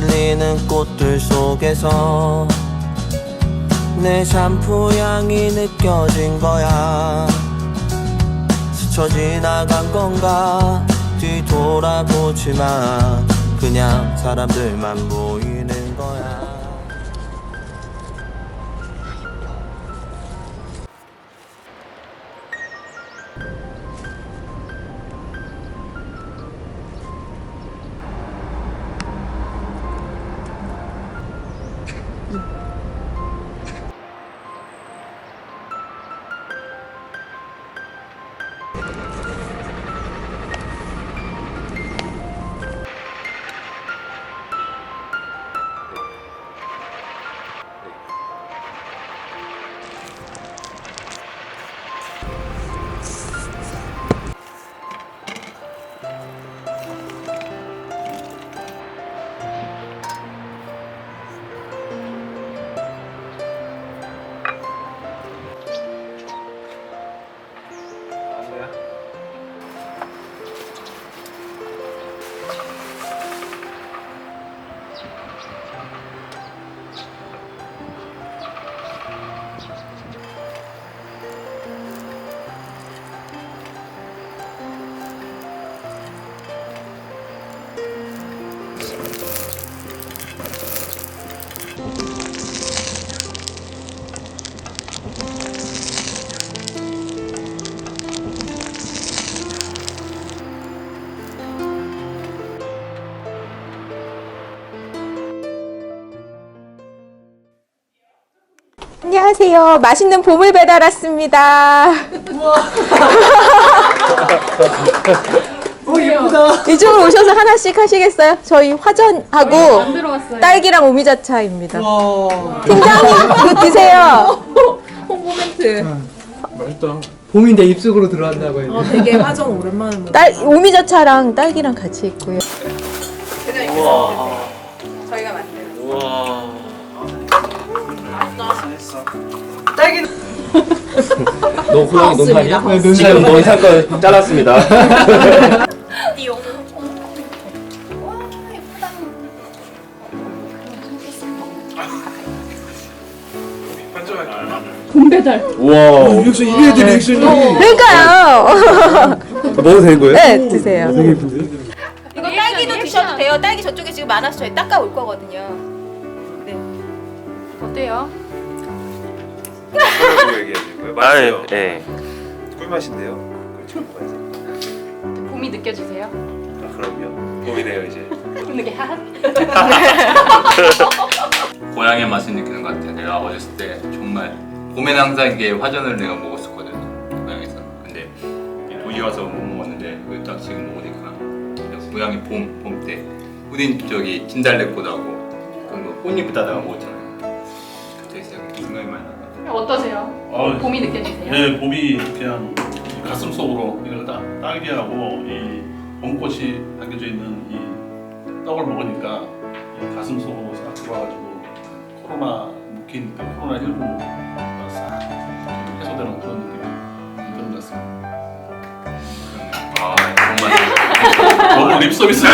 흔들리는 꽃들 속에서 내 샴푸 향이 느껴진 거야. 스쳐 지나간 건가 뒤돌아보지만 그냥 사람들만 보이는 嗯。 안녕하세요. 맛있는 보물 배달 왔습니다. 이쪽으로 오셔서 하나씩 하시겠어요? 저희 화전하고 딸기랑 오미자차입니다. 팀장님 이거 드세요. 봄인데 입속으로 들어왔나 봐요. 되게 화정 오랜만에 먹 딸 오미자차랑 딸기랑 같이 있고요. 너 고양이 논산이야? 네, 논산. 지금 논산권 잘랐습니다. 우와. 리액션 이게 애들 리액션이. 그러니까요. 먹어도 되는 거예요? 네 드세요. 되게 예쁜데? 이거 딸기도 드셔도 돼요. 딸기 저쪽에 지금 많아서 저희 닦아 올 거거든요. 어때요? 아니, 예. 꿀맛인데요. 그걸 먹어야지. 봄이 느껴지세요? 아, 그럼요. 봄이네요 이제. 하 고향의 맛을 느끼는 것 같아. 내가 어렸을 때 정말 봄에는 항상 이게 화전을 내가 먹었었거든. 고향에서. 근데 이 도시 와서 못 먹었는데 딱 지금 먹으니까 그냥 고향의 봄, 봄 때. 우린 저기 진달래꽃하고 그거 꽃잎을 따다가 먹었잖아요. 생각이 많이 나요. 어떠세요? 어, 봄이 느껴지세요? 예, 봄이 그냥 가슴 속으로 이걸 딱 딸기하고 이 봄꽃이 담겨져 있는 이 떡을 먹으니까 이 가슴 속으로 싹 들어와가지고 코로나 묶인 그 코로나 19가 싹 해소되는 그런 느낌이 드는 것 같습니다. 아 정말 너무 립 서비스.